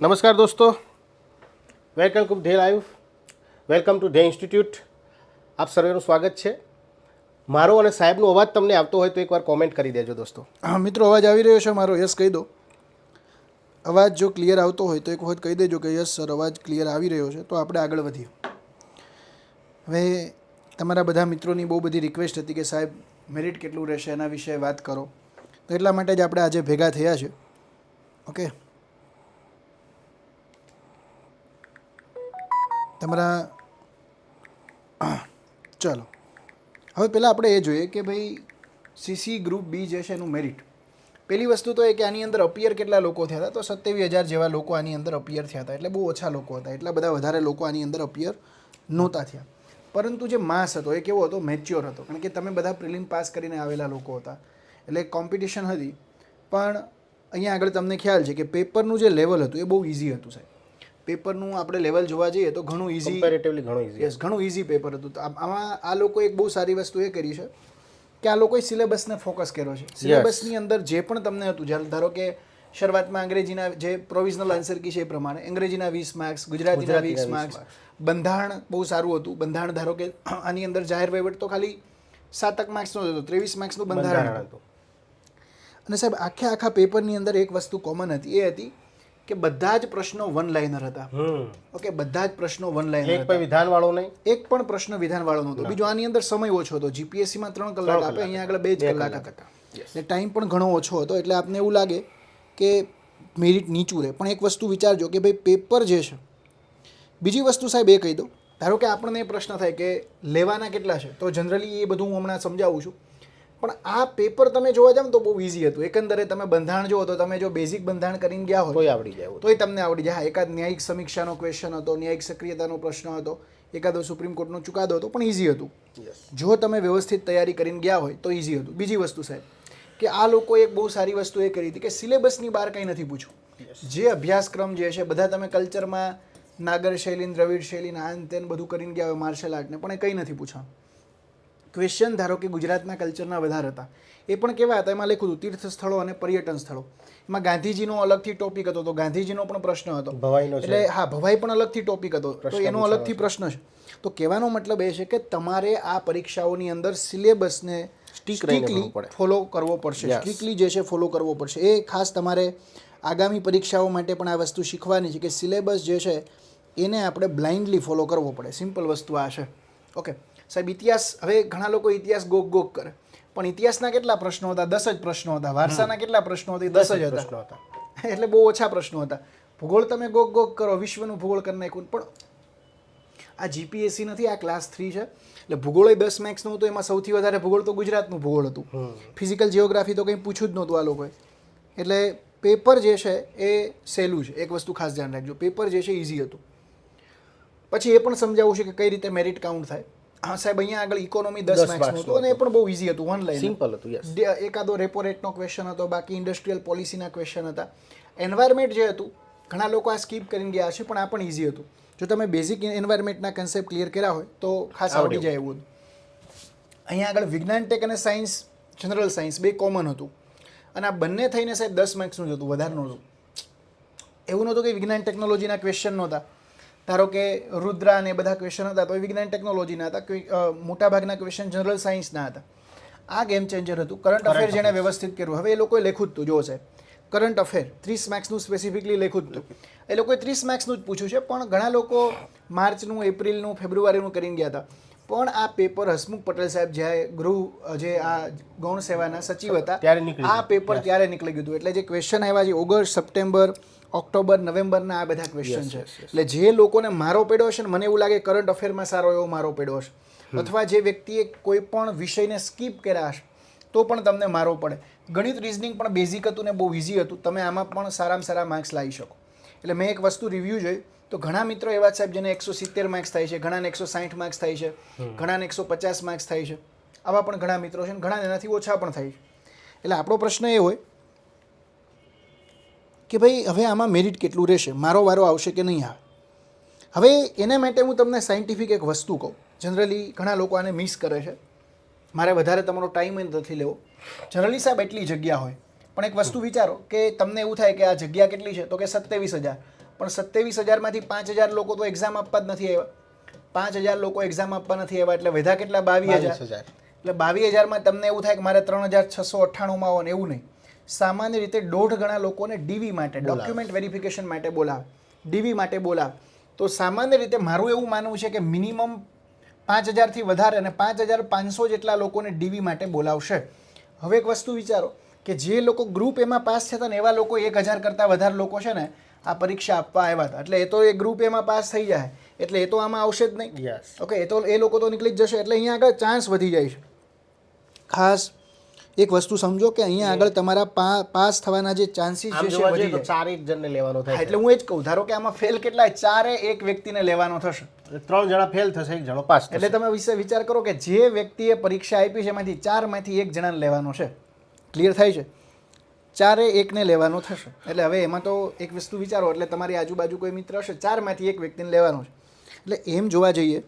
નમસ્કાર દોસ્તો welcome to the live welcome to the institute આપ સર્વેનું સ્વાગત છે મારો અને સાહેબનો અવાજ તમને આવતો હોય તો એકવાર કોમેન્ટ કરી દેજો દોસ્તો હા મિત્રો અવાજ આવી રહ્યો છે મારો યસ કહી દો અવાજ જો ક્લિયર આવતો હોય તો એક વખત કહી દેજો કે યસ સર અવાજ ક્લિયર આવી રહ્યો છે, તો આપણે આગળ વધીએ. હવે તમારા બધા મિત્રોની બહુ બધી રિક્વેસ્ટ હતી કે સાહેબ મેરિટ કેટલું રહેશે એના વિશે વાત કરો. તો એટલા માટે જ આપણે આજે ભેગા થયા છે. ઓકે તમારા ચાલો. હવે પહેલાં આપણે એ જોઈએ કે ભાઈ સીસી ગ્રુપ બી જે છે એનું મેરિટ પહેલી વસ્તુ તો એ કે આની અંદર અપિયર કેટલા લોકો થયા હતા? તો સત્યાવીસ હજાર જેવા લોકો આની અંદર અપિયર થયા હતા. એટલે બહુ ઓછા લોકો હતા. એટલા બધા વધારે લોકો આની અંદર અપિયર નહોતા થયા. પરંતુ જે માસ હતો, એ કેવો હતો? મેચ્યોર હતો. કારણ કે તમે બધા પ્રિલિમ પાસ કરીને આવેલા લોકો હતા. એટલે કોમ્પિટિશન હતી. પણ અહીંયા આગળ તમને ખ્યાલ છે કે પેપરનું જે લેવલ હતું, એ બહુ ઇઝી હતું સાહેબ. પેપરનું આપણે લેવલ જોવા જઈએ તો ઘણું ઇઝી કમ્પેરેટિવલી ઘણું ઇઝી યસ ઘણું ઇઝી પેપર હતું. આમાં આ લોકો એક બહુ સારી વસ્તુ એ કરી છે કે આ લોકોએ સિલેબસને ફોકસ કર્યો છે. સિલેબસની અંદર જે પણ તમને હતું જ્યારે ધારો કે શરૂઆતમાં અંગ્રેજીના જે પ્રોવિઝનલ આન્સર કી છે એ પ્રમાણે અંગ્રેજીના વીસ માર્ક્સ ગુજરાતીના વીસ માર્ક્સ બંધારણ બહુ સારું હતું. બંધારણ ધારો કે આની અંદર જાહેર વહીવટ તો ખાલી સાતક માર્ક્સનો હતો. ત્રેવીસ માર્ક્સનું બંધારણ હતું. અને સાહેબ આખે આખા પેપરની અંદર એક વસ્તુ કોમન હતી. એ હતી કે બધા જ પ્રશ્નો વન લાઇનર હતા ઓકે બધા જ પ્રશ્નો વન લાઇનર એક પણ વિધાન વાળો નહીં. એક પણ પ્રશ્ન વિધાન વાળો નહોતો બીજો આની અંદર સમય ઓછો હતો. જીપીએસસીમાં ત્રણ કલાક આપે અહીંયા આગળ બે જ કલાક હતા. એટલે ટાઈમ પણ ઘણો ઓછો હતો. એટલે આપને એવું લાગે કે મેરિટ નીચું રહે. પણ એક વસ્તુ વિચારજો કે ભાઈ પેપર જે છે બીજી વસ્તુ સાહેબ એ કહી દો ધારો કે આપણને એ પ્રશ્ન થાય કે લેવાના કેટલા છે? તો જનરલી એ બધું હું હમણાં સમજાવું છું. પણ આ પેપર તમે જોવા જાવ તો બહુ ઇઝી હતું. એકંદરે તમે બંધારણ જુઓ તો તમે જો બેઝિક બંધારણ કરીને ગયા હોય કોઈ આવડી જાય. તોય તમને આવડી જાય. હા એકાદ ન્યાયિક સમીક્ષાનો ક્વેશ્ચન હતો ન્યાયિક સક્રિયતાનો પ્રશ્ન હતો એકાદો સુપ્રીમ કોર્ટનો ચુકાદો હતો પણ ઇઝી હતું. જો તમે વ્યવસ્થિત તૈયારી કરીને ગયા હોય તો ઇઝી હતું. બીજી વસ્તુ સાહેબ કે આ લોકોએ એક બહુ સારી વસ્તુ એ કરી હતી કે સિલેબસની બહાર કંઈ નથી પૂછ્યું. જે અભ્યાસક્રમ જે છે બધા તમે કલ્ચરમાં નાગર શૈલી દ્રવિડ શૈલી આન તેન બધું કરીને ગયા હોય માર્શલ આર્ટને પણ એ કંઈ નથી પૂછવાનું ક્વેશ્ચન ધારો કે ગુજરાતના કલ્ચરના વધારે હતા એ પણ કેવા હતા? એમાં લખ્યું હતું તીર્થ સ્થળો અને પર્યટન સ્થળો. એમાં ગાંધીજીનો અલગથી ટોપિક હતો તો ગાંધીજીનો પણ પ્રશ્ન હતો. એટલે હા ભવાઈ પણ અલગથી ટોપિક હતો. તો એનો અલગથી પ્રશ્ન છે. તો કહેવાનો મતલબ એ છે કે તમારે આ પરીક્ષાઓની અંદર સિલેબસને પડે. ફોલો કરવો પડશે. Yes. જે છે ફોલો કરવો પડશે. એ ખાસ તમારે આગામી પરીક્ષાઓ માટે પણ આ વસ્તુ શીખવાની છે કે સિલેબસ જે છે એને આપણે બ્લાઇન્ડલી ફોલો કરવો પડે. સિમ્પલ વસ્તુ આ છે. ઓકે સાહેબ ઇતિહાસ હવે ઘણા લોકો ઇતિહાસ ગોક ગોક કરે. પણ ઇતિહાસના કેટલા પ્રશ્નો હતા? દસ જ પ્રશ્નો હતા. વારસાના કેટલા પ્રશ્નો હતા? દસ જ પ્રશ્નો હતા. એટલે બહુ ઓછા પ્રશ્નો હતા. ભૂગોળ તમે ગોક ગોક કરો વિશ્વનું ભૂગોળ કરી નાખ્યું. પણ આ જીપીએસસી નથી આ ક્લાસ થ્રી છે. એટલે ભૂગોળ દસ મેક્સનું હતું એમાં સૌથી વધારે ભૂગોળ તો ગુજરાતનું ભૂગોળ હતું. ફિઝિકલ જિયોગ્રાફી તો કંઈ પૂછ્યું જ નહોતું આ લોકોએ. એટલે પેપર જે છે એ સહેલું છે. એક વસ્તુ ખાસ ધ્યાન રાખજો. પેપર જે છે ઇઝી હતું. પછી એ પણ સમજાવવું છે કે કઈ રીતે મેરિટ કાઉન્ટ થાય. હા સાહેબ અહીંયા આગળ ઇકોનોમી દસ માર્ક્સનું હતું અને એ પણ બહુ ઇઝી હતું વન લાઈન સિમ્પલ હતું યસ એકાદો રેપો રેટનો ક્વેશ્ચન હતો બાકી ઇન્ડસ્ટ્રીયલ પોલિસીના ક્વેશ્ચન હતા. એન્વાયરમેન્ટ જે હતું ઘણા લોકો આ સ્કીપ કરીને ગયા છે પણ આ પણ ઇઝી હતું. જો તમે બેઝિક એન્વાયરમેન્ટના કન્સેપ્ટ ક્લિયર કર્યા હોય તો ખાસ આવડી જાય એવું હતું. અહીંયા આગળ વિજ્ઞાન ટેક અને સાયન્સ જનરલ સાયન્સ બે કોમન હતું. અને આ બંને થઈને સાહેબ દસ માર્ક્સનું જ હતું વધારે નહોતું. એવું નહોતું કે વિજ્ઞાન ટેકનોલોજીના ક્વેશ્ચન નહોતા. ધારો કે રુદ્રા અને બધા ક્વેશ્ચન હતા તો એ વિજ્ઞાન ટેકનોલોજીના હતા મોટાભાગના ક્વેશ્ચન જનરલ સાયન્સના હતા. આ ગેમ ચેન્જર હતું. કરંટ અફેર જેણે વ્યવસ્થિત કર્યું. હવે એ લોકોએ લેખું જ હતું જો સાહેબ. કરંટ અફેર ત્રીસ માર્ક્સનું સ્પેસિફિકલી લખ્યું જ હતું એ લોકોએ ત્રીસ માર્ક્સનું જ પૂછ્યું છે પણ ઘણા લોકો માર્ચનું એપ્રિલનું ફેબ્રુઆરીનું કરીને ગયા હતા. પણ આ પેપર હસમુખ પટેલ સાહેબ જે ગૃહ જે આ ગૌણ સેવાના સચિવ હતા ત્યારે આ પેપર ત્યારે નીકળી ગયું હતું. એટલે જે ક્વેશ્ચન આવ્યા છે ઓગસ્ટ સપ્ટેમ્બર ઓક્ટોબર નવેમ્બરના આ બધા ક્વેશ્ચન છે. એટલે જે લોકોને મારો પડ્યો છે ને મને એવું લાગે કરંટ અફેરમાં સારો એવો મારો પડ્યો છે અથવા જે વ્યક્તિએ કોઈ પણ વિષયને સ્કીપ કર્યા હશે તો પણ તમને મારો પડે. ગણિત રિઝનિંગ પણ બેઝિક હતું ને બહુ ઇઝી હતું. તમે આમાં પણ સારામાં સારા માર્ક્સ લાવી શકો. એટલે મેં એક વસ્તુ રિવ્યૂ જોઈ. તો ઘણા મિત્રો એવા સાહેબ જેને એકસો સિત્તેર માર્ક્સ થાય છે ઘણાને એકસો સાઠ માર્ક્સ થાય છે ઘણાને એકસો પચાસ માર્ક્સ થાય છે. આવા પણ ઘણા મિત્રો છે ને ઘણા એનાથી ઓછા પણ થાય છે. એટલે આપણો પ્રશ્ન એ હોય કે ભાઈ હવે આમાં મેરિટ કેટલું રહેશે? મારો વારો આવશે કે નહીં આવે? હવે એના માટે હું તમને સાયન્ટિફિક એક વસ્તુ કહું. જનરલી ઘણા લોકો આને મિસ કરે છે. મારે વધારે તમારો ટાઈમ નથી લેવો. જનરલી સાહેબ એટલી જગ્યા હોય. પણ એક વસ્તુ વિચારો કે તમને એવું થાય કે આ જગ્યા કેટલી છે તો કે સત્યાવીસ હજાર. પણ સત્યાવીસ હજારમાંથી પાંચ હજાર લોકો તો એક્ઝામ આપવા જ નથી આવ્યા. પાંચ હજાર લોકો એક્ઝામ આપવા નથી આવ્યા એટલે વધ્યા કેટલા? બાવીસ હજાર. એટલે બાવીસ હજારમાં તમને એવું થાય કે મારે ત્રણ હજાર છસો અઠ્ઠાણુંમાં આવો ને એવું નહીં. સામાન્ય રીતે દોઢ ગણા લોકોને ડીવી માટે ડોક્યુમેન્ટ વેરિફિકેશન માટે બોલાવે. ડીવી માટે બોલાવે. તો સામાન્ય રીતે મારું એવું માનવું છે કે મિનિમમ પાંચ હજારથી વધારે અને પાંચ હજાર પાંચસો જેટલા લોકોને ડીવી માટે બોલાવશે. હવે એક વસ્તુ વિચારો કે જે લોકો ગ્રુપ એમાં પાસ થયા હતા ને એવા લોકો એક હજાર કરતાં વધારે લોકો છે ને આ પરીક્ષા આપવા આવ્યા હતા. એટલે એ તો એ ગ્રુપ એમાં પાસ થઈ જાય. એટલે એ તો આમાં આવશે જ નહીં. ઓકે એ તો એ લોકો તો નીકળી જ જશે. એટલે અહીંયા આગળ ચાન્સ વધી જાય છે. ખાસ એક વસ્તુ સમજો કે અહીંયા આગળ તમારા પાસ થવાના જે ચાન્સીસ છે વધી જાય ચાર એક જણને લેવાનો થાય એટલે હું એ જ કહું ધારો કે આમાં ફેલ કેટલા ચારે એક વ્યક્તિને લેવાનો થશે. ત્રણ જણા ફેલ થશે એક જણો પાસ એટલે તમે વિશે વિચાર કરો કે જે વ્યક્તિએ પરીક્ષા આપી છે એમાંથી ચારમાંથી એક જણાને લેવાનો છે. ક્લિયર થાય છે? ચારે એકને લેવાનો થશે. એટલે હવે એમાં તો એક વસ્તુ વિચારો એટલે તમારી આજુબાજુ કોઈ મિત્ર હશે ચારમાંથી એક વ્યક્તિને લેવાનો છે. એટલે એમ જોવા જઈએ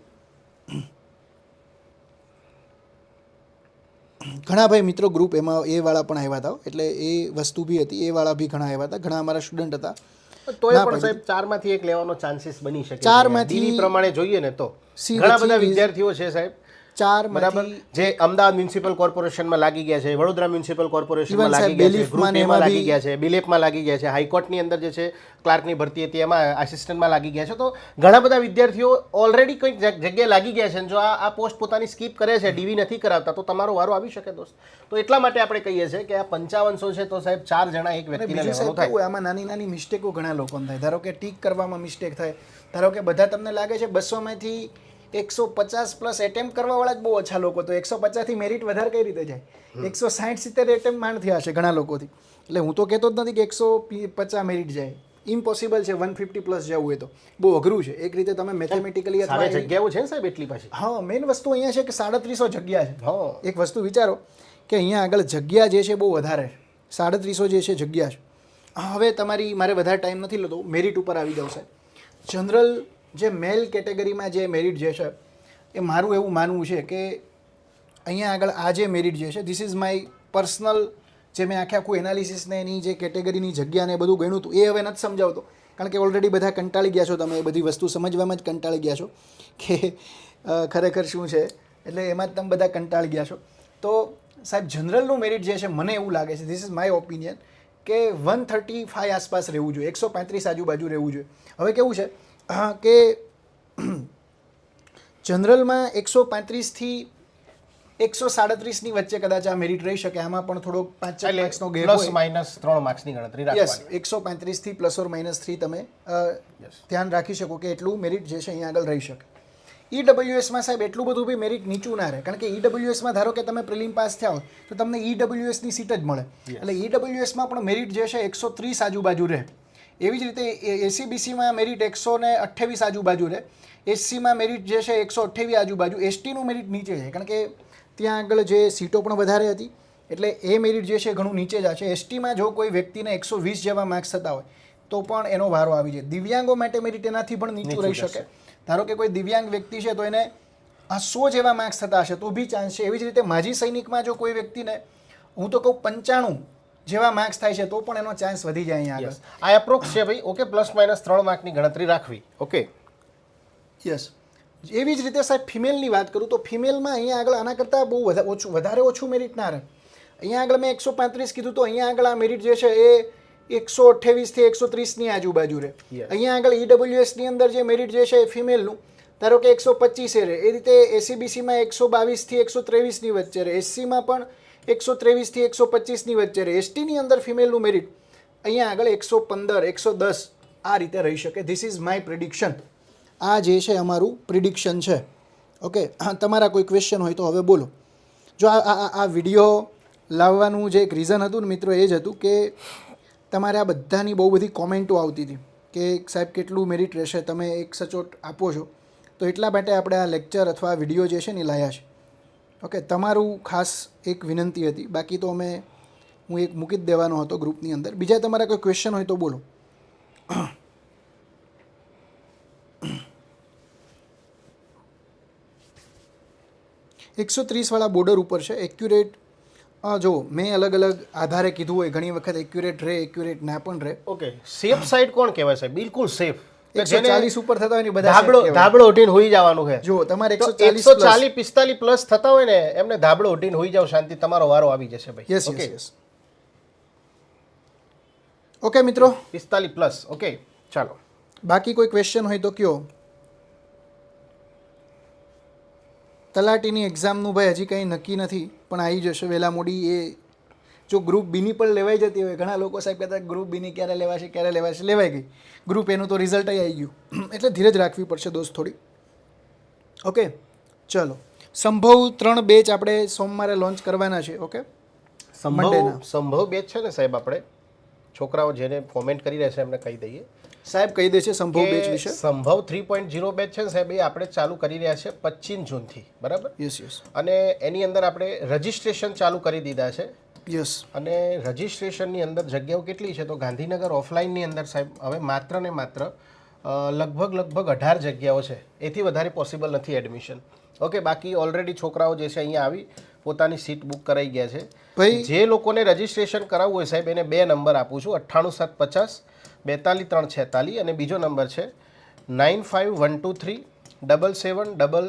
ઘણા ભાઈ મિત્રો ગ્રુપ એમાં એ વાળા પણ આવ્યા હતા એટલે એ વસ્તુ બી હતી એ વાળા બી ઘણા આવ્યા હતા. ઘણા અમારા સ્ટુડન્ટ હતા. તોય પણ સાહેબ ચારમાંથી એક લેવાનો ચાન્સીસ બની શકે ચારમાંથી- પ્રમાણે જોઈએ ને તો. ઘણા બધા વિદ્યાર્થીઓ છે સાહેબ. બરાબર? જે અમદાવાદ મ્યુનિસિપલ કોર્પોરેશનમાં લાગી ગયા છે વડોદરા મ્યુનિસિપલ કોર્પોરેશનમાં લાગી ગયા છે ગ્રુપમાં લાગી ગયા છે બિલેપમાં લાગી ગયા છે હાઈકોર્ટની અંદર જે છે ક્લાર્કની ભરતી હતી એમાં આસિસ્ટન્ટમાં લાગી ગયા છે. તો ઘણા બધા વિદ્યાર્થીઓ ઓલરેડી કંઈક જગ- જગ્યાએ લાગી ગયા છે જો આ આ પોસ્ટ પોતાની સ્કીપ કરે છે ડીવી નથી કરાવતા તો તમારો વારો આવી શકે દોસ્ત. તો એટલા માટે આપણે કહીએ છીએ કે આ પંચાવનસો છે તો સાહેબ ચાર જણા એક વ્યક્તિને લેવાનું થાય. આમાં નાની નાની મિસ્ટેકો ઘણા લોકોને થાય. ધારો કે ટીક કરવામાં મિસ્ટેક થાય. ધારો કે બધા તમને લાગે છે બસોમાંથી એકસો પચાસ પ્લસ એટેમ્પ કરવાવાળા જ બહુ ઓછા લોકો તો એકસો પચાસથી મેરિટ વધારે કઈ રીતે જાય? એકસો સાઠ સિત્તેર એટેમ્પ માંડ થયા હશે ઘણા લોકોથી. એટલે હું તો કહેતો જ નથી કે એકસો પચાસ મેરિટ જાય. ઇમ્પોસિબલ છે વન ફિફ્ટી પ્લસ જવું હોય તો. બહુ અઘરું છે. એક રીતે તમે મેથેમેટિકલી અથવા જગ્યાઓ છે સાહેબ એટલી પાછી? હા મેઇન વસ્તુ અહીંયા છે કે સાડત્રીસો જગ્યા છે. હા. એક વસ્તુ વિચારો કે અહીંયા આગળ જગ્યા જે છે બહુ વધારે છે. સાડત્રીસો જે છે જગ્યા છે. હવે તમારી મારે વધારે ટાઈમ નથી લેતો. મેરિટ ઉપર આવી જાવ સાહેબ. જનરલ જે મેલ કેટેગરીમાં જે મેરિટ જે છે, એ મારું એવું માનવું છે કે અહીંયા આગળ આ જે મેરિટ જે છે ધીસ ઇઝ માય પર્સનલ જે મેં આખે આખું એનાલિસિસને એની જે કેટેગરીની જગ્યાને બધું ગણ્યું હતું, એ હવે નથી સમજાવતો. કારણ કે ઓલરેડી બધા કંટાળી ગયા છો તમે, એ બધી વસ્તુ સમજવામાં જ કંટાળી ગયા છો કે ખરેખર શું છે? એટલે એમાં જ તમે બધા કંટાળી ગયા છો. તો સાહેબ જનરલનું મેરિટ જે છે, મને એવું લાગે છે ધીસ ઇઝ માય ઓપિનિયન કે વન થર્ટી ફાઈવ આસપાસ રહેવું જોઈએ, એકસો પાંત્રીસ આજુબાજુ રહેવું જોઈએ. હવે કેવું છે? અ, કે જનરલમાં એકસો પાંત્રીસથી એકસો સાડત્રીસની વચ્ચે કદાચ આ મેરિટ રહી શકે આમાં પણ થોડોક પાંચ ચાર માર્ક્સનો ગેપ પ્લસ માઇનસ ત્રણ માર્ક્સની ગણતરી યસ એકસો પાંત્રીસથી પ્લસ ઓર માઇનસ થ્રી તમે ધ્યાન રાખી શકો કે એટલું મેરિટ જે છે અહીંયા આગળ રહી શકે. ઈડબ્લ્યુએસમાં સાહેબ એટલું બધું બી મેરિટ નીચું ના રહે. કારણ કે ઈડબ્લ્યુએસમાં ધારો કે તમે પ્રિલિમ પાસ થયા હોય તો તમને ઈડબ્લ્યુએસની સીટ જ મળે. એટલે ઈડબ્લ્યુએસમાં પણ મેરિટ જે છે એકસો ત્રીસ આજુબાજુ રહે. એવી જ રીતે એસીબીસીમાં મેરિટ એકસો ને અઠ્ઠાવીસ આજુબાજુ રહે. એસસીમાં મેરિટ જે છે એકસો અઠ્ઠાવીસ આજુબાજુ. એસટીનું મેરિટ નીચે છે. કારણ કે ત્યાં આગળ જે સીટો પણ વધારે હતી. એટલે એ મેરિટ જે છે ઘણું નીચે જ છે. એસટીમાં જો કોઈ વ્યક્તિને એકસો વીસ જેવા માર્ક્સ થતા હોય તો પણ એનો વારો આવી જાય. દિવ્યાંગો માટે મેરિટ એનાથી પણ નીચું રહી શકે. ધારો કે કોઈ દિવ્યાંગ વ્યક્તિ છે તો એને આ સો જેવા માર્ક્સ થતા હશે તો બી ચાન્સ છે. એવી જ રીતે માજી સૈનિકમાં જો કોઈ વ્યક્તિને હું તો કહું પંચાણું જેવા માર્ક્સ થાય છે તો પણ એનો ચાન્સ વધી જાય અહીંયા આગળ. આ એપ્રોક્સ છે ભાઈ. ઓકે પ્લસ માઇનસ ત્રણ માર્કની ગણતરી રાખવી. ઓકે યસ એવી જ રીતે સાહેબ ફિમેલની વાત કરું તો ફિમેલમાં અહીંયા આગળ આના કરતાં બહુ ઓછું વધારે ઓછું મેરિટ ના રહે. અહીંયા આગળ મેં એકસો પાંત્રીસ કીધું તો અહીંયા આગળ આ મેરિટ જે છે એ એકસો અઠ્યાવીસથી એકસો ત્રીસની આજુબાજુ રહે. અહીંયા આગળ ઈડબ્લ્યુએસની અંદર જે મેરિટ જે છે એ ફિમેલનું ધારો કે એકસો પચીસે રહે. એ રીતે એસીબીસીમાં એકસો બાવીસથી એકસો ત્રેવીસની વચ્ચે રહે. એસસીમાં પણ એકસો ત્રેવીસથી એકસો પચીસની વચ્ચે એસટીની અંદર ફિમેલનું મેરિટ અહીંયા આગળ એકસો પંદર, એકસો દસ આ રીતે રહી શકે. ધીસ ઇઝ માય પ્રિડિક્શન આ જે છે અમારું પ્રિડિક્શન છે. ઓકે તમારા કોઈ ક્વેશ્ચન હોય તો હવે બોલો. જો આ આ વીડિયો લાવવાનું જે એક રીઝન હતું ને મિત્રો, એ જ હતું કે તમારે આ બધાની બહુ બધી કોમેન્ટો આવતી હતી કે સાહેબ કેટલું મેરિટ રહેશે, તમે એક સચોટ આપો છો. તો એટલા માટે આપણે આ લેક્ચર અથવા વીડિયો જે છે ને લાયા છે. ઓકે તમારું ખાસ એક વિનંતી હતી. બાકી તો અમે, હું એક મૂકી જ દેવાનો હતો ગ્રુપની અંદર. બીજા તમારા કોઈ ક્વેશ્ચન હોય તો બોલો. એકસો ત્રીસવાળા બોર્ડર ઉપર છે. એક્યુરેટ જો મેં અલગ અલગ આધારે કીધું હોય. ઘણી વખત એક્યુરેટ રહે એક્યુરેટ ના પણ રહે. ઓકે સેફ સાઈડ કોણ કહેવાય છે બિલકુલ સેફ ચાલીસ ઉપર થતા હોય ને બધા ધાબળો ધાબળો ઉઠીને હોઈ જવાનું છે. જો તમારે એકસો એકસો ચાલીસ ચાલીસ પિસ્તાલીસ પ્લસ થતા હોય ને એમને ધાબળો ઉઠીને હોઈ જાવ શાંતિ તમારો વારો આવી જશે ભાઈ. Yes okay yes yes okay મિત્રો. પિસ્તાલીસ પ્લસ ઓકે ચાલો. બાકી કોઈ ક્વેશ્ચન હોય તો કયો? તલાટીની એક્ઝામનું ભાઈ હજી કંઈ નક્કી નથી પણ આવી જશે. વહેલા મોડી એ જો ગ્રુપ બીની પણ લેવાઈ જતી હોય ઘણા લોકો સાહેબ કહેતા ગ્રુપ બીની ક્યારે લેવાશે ક્યારે લેવાશે લેવાઈ ગઈ. ગ્રુપ એનું તો રિઝલ્ટ આવી ગયું. એટલે ધીરજ રાખવી પડશે દોસ્ત થોડી. ઓકે ચલો. સંભવ ત્રણ બેચ આપણે સોમવારે લોન્ચ કરવાના છે ઓકે સંભવ સંભવ બેચ છે ને સાહેબ આપણે? છોકરાઓ જેને કોમેન્ટ કરી રહ્યા છે એમને કહી દઈએ. સાહેબ કહી દે છે સંભવ બેચ વિશે. સંભવ થ્રી પોઈન્ટ ઝીરો બેચ છે ને સાહેબ એ આપણે ચાલુ કરી રહ્યા છે પચીસ જૂનથી. બરાબર? યસ યસ અને એની અંદર આપણે રજિસ્ટ્રેશન ચાલુ કરી દીધા છે. યસ અને રજિસ્ટ્રેશનની અંદર જગ્યાઓ કેટલી છે? તો ગાંધીનગર ઓફલાઈનની અંદર સાહેબ હવે માત્ર ને માત્ર લગભગ લગભગ અઢાર જગ્યાઓ છે. એથી વધારે પોસિબલ નથી એડમિશન ઓકે બાકી ઓલરેડી છોકરાઓ જે છે અહીંયા આવી પોતાની સીટ બુક કરાઈ ગયા છે. ભાઈ જે લોકોને રજિસ્ટ્રેશન કરાવવું હોય સાહેબ એને બે નંબર આપું છું. અઠ્ઠાણું સાત પચાસ બેતાલીસ ત્રણ છેતાલીસ અને બીજો નંબર છે nine five one two three double seven double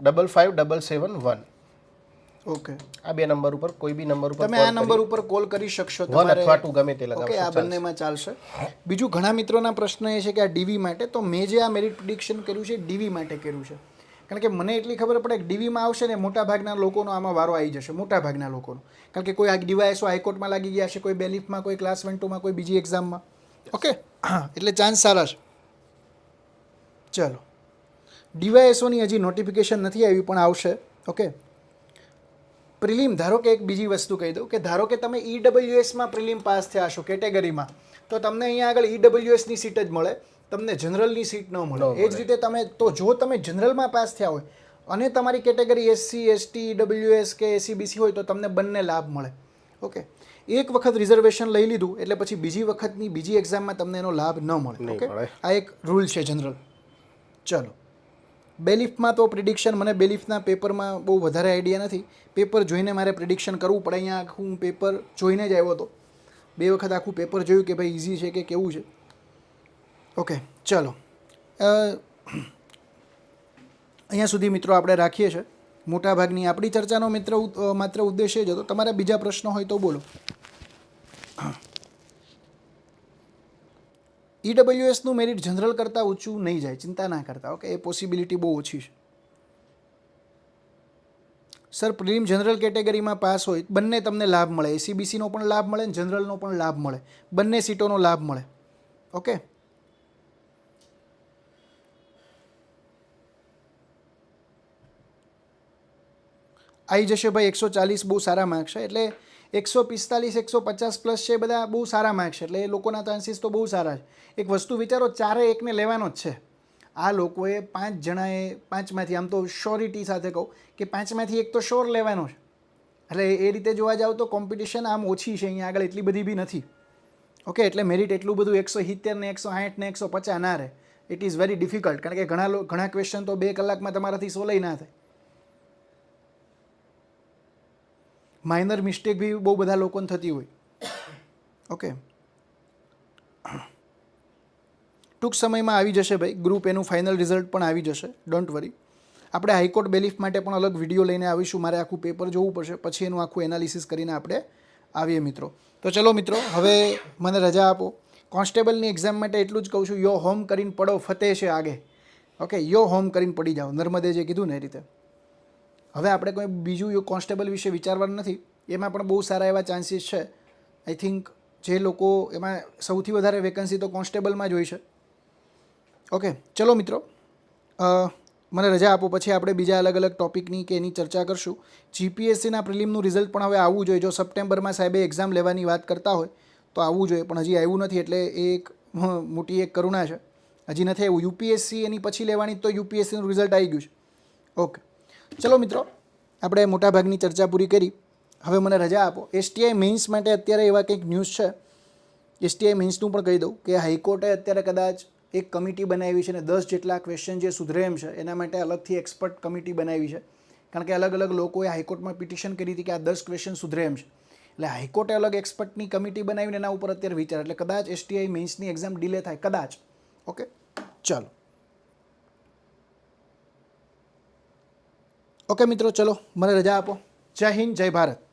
double five double seven one okay આ બે નંબર ઉપર કોઈ બી નંબર ઉપર તમે આ નંબર ઉપર કોલ કરી શકશો વન અથવા ટુ ગમે તે ઓકે આ બંનેમાં ચાલશે. બીજું ઘણા મિત્રોના પ્રશ્ન એ છે કે આ ડીવી માટે તો મેં જે આ મેરિટ પ્રિડિક્શન કર્યું છે ડીવી માટે કર્યું છે. કારણ કે મને એટલી ખબર પડે કે ડીવીમાં આવશે ને મોટા ભાગના લોકોનો આમાં વારો આવી જશે મોટા ભાગના લોકોનો. કારણ કે કોઈ આ ડીવાયસો હાઈકોર્ટમાં લાગી ગયા છે કોઈ બેલીફમાં કોઈ ક્લાસ વન ટુમાં કોઈ બીજી એક્ઝામમાં ઓકે હા એટલે ચાન્સ સારા છે. ચલો. ડીવાયએસઓની હજી નોટિફિકેશન નથી આવી પણ આવશે. ઓકે પ્રિલિમ ધારો કે એક બીજી વસ્તુ કહી દઉં કે ધારો કે તમે ઈ ઈડબ્લ્યુએસમાં પ્રિલિમ પાસ થયા છો કેટેગરીમાં તો તમને અહીંયા આગળ ઈડબ્લ્યુએસની સીટ જ મળે તમને જનરલની સીટ ન મળે. એ જ રીતે તમે તો જો તમે જનરલમાં પાસ થયા હોય અને તમારી કેટેગરી એસસી એસટી ડબલ્યુએસ કે એસીબીસી હોય તો તમને બંને લાભ મળે. ઓકે? એક વખત રિઝર્વેશન લઈ લીધું એટલે પછી બીજી વખતની બીજી એક્ઝામમાં તમને એનો લાભ ન મળે. ઓકે? આ એક રૂલ છે જનરલ. ચલો. બેલીફમાં તો પ્રિડિક્શન મને બેલિફના પેપરમાં બહુ વધારે આઈડિયા નથી. પેપર જોઈને મારે પ્રિડિક્શન કરવું પડે અહીંયા. આખું પેપર જોઈને જ આવ્યો હતો. બે વખત આખું પેપર જોયું કે ભાઈ ઇઝી છે કે કેવું છે. ઓકે ચલો. અહીંયા સુધી મિત્રો આપણે રાખીએ છીએ. મોટાભાગની આપણી ચર્ચાનો મિત્ર માત્ર ઉદ્દેશ્ય જ હતો. તમારા બીજા પ્રશ્નો હોય તો બોલો. ઈડબ્લ્યુએસનું મેરિટ જનરલ કરતાં ઊંચું નહીં જાય, ચિંતા ના કરતા. ઓકે એ પોસિબિલિટી બહુ ઓછી છે. સર પ્રિલિમ જનરલ કેટેગરીમાં પાસ હોય, બંને તમને લાભ મળે. એસીબીસીનો પણ લાભ મળે જનરલનો પણ લાભ મળે. બંને સીટોનો લાભ મળે. ઓકે આવી જશે ભાઈ એકસો ચાલીસ, બહુ સારા માર્ક્સ છે. એટલે એકસો પિસ્તાલીસ, એકસો પચાસ પ્લસ છે બધા બહુ સારા માર્ક્સ છે. એટલે એ લોકોના ચાન્સીસ તો બહુ સારા છે. એક વસ્તુ વિચારો, ચારે એકને લેવાનો જ છે. આ લોકોએ પાંચ જણાએ, પાંચમાંથી, આમ તો શ્યોરિટી સાથે કહું કે પાંચમાંથી એક તો શ્યોર લેવાનો છે. એટલે એ રીતે જોવા જાવ તો કોમ્પિટિશન આમ ઓછી છે, અહીંયા આગળ એટલી બધી બી નથી. ઓકે એટલે મેરિટ એટલું બધું એકસો સિત્તેર ને, એકસો સાઠ ને, એકસો પચાસ ના રહે. ઇટ ઇઝ વેરી ડિફિકલ્ટ કારણ કે ઘણા ઘણા ક્વેશ્ચન તો બે કલાકમાં તમારાથી સોલાઈ ના થાય. માઇનર મિસ્ટેક બી બહુ બધા લોકોને થતી હોય. ઓકે ટૂંક સમયમાં આવી જશે ભાઈ. ગ્રુપ એનું ફાઇનલ રિઝલ્ટ પણ આવી જશે. ડોન્ટ વરી આપણે હાઈકોર્ટ બેલીફ માટે પણ અલગ વીડિયો લઈને આવીશું. મારે આખું પેપર જોવું પડશે. પછી એનું આખું એનાલિસિસ કરીને આપણે આવીએ મિત્રો. તો ચલો મિત્રો, હવે મને રજા આપો. કોન્સ્ટેબલની એક્ઝામ માટે એટલું જ કહું છું. યો હોમ કરીને પડો. ફતે છે આગે. ઓકે યો હોમ કરીને પડી જાઓ. નર્મદે જે કીધું ને એ રીતે. હવે આપણે કોઈ બીજું કોન્સ્ટેબલ વિશે વિચારવાનું નથી. એમાં પણ બહુ સારા એવા ચાન્સીસ છે. આઈ થિંક જે લોકો એમાં સૌથી વધારે વેકન્સી તો કોન્સ્ટેબલમાં જ હોય છે. ઓકે ચલો મિત્રો. મને રજા આપો, પછી આપણે બીજા અલગ અલગ ટોપિકની કે એની ચર્ચા કરશું. જીપીએસસીના પ્રિલિમનું રિઝલ્ટ પણ હવે આવવું જોઈએ. જો સપ્ટેમ્બરમાં સાહેબે એક્ઝામ લેવાની વાત કરતા હોય, તો આવવું જોઈએ. પણ હજી આવ્યું નથી, એટલે એ એક મોટી એક કરુણા છે. હજી નથી આવ્યું. યુપીએસસી એની પછી લેવાની તો યુપીએસસીનું રિઝલ્ટ આવી ગયું છે. ઓકે ચલો મિત્રો, આપણે મોટાભાગની ચર્ચા પૂરી કરી. હવે મને રજા આપો. એસટીઆઈ મેઇન્સ માટે અત્યારે એવા કંઈક ન્યૂઝ છે? એસટીઆઈ મેઇન્સનું પણ કહી દઉં કે હાઈકોર્ટે અત્યારે કદાચ એક કમિટી બનાવી છે અને દસ જેટલા ક્વેશ્ચન જે સુધરે એમ છે, એના માટે અલગથી એક્સપર્ટ કમિટી બનાવી છે. કારણ કે અલગ અલગ લોકોએ હાઈકોર્ટમાં પિટિશન કરી હતી કે આ દસ ક્વેશ્ચન સુધરે એમ છે. એટલે હાઈકોર્ટે અલગ એક્સપર્ટની કમિટી બનાવીને એના ઉપર અત્યારે વિચાર. એટલે કદાચ એસટીઆઈ મેન્સની એક્ઝામ ડિલે થાય. કદાચ. ઓકે ચાલો. ઓકે મિત્રો ચલો મને રજા આપો. જય હિન્દ જય ભારત.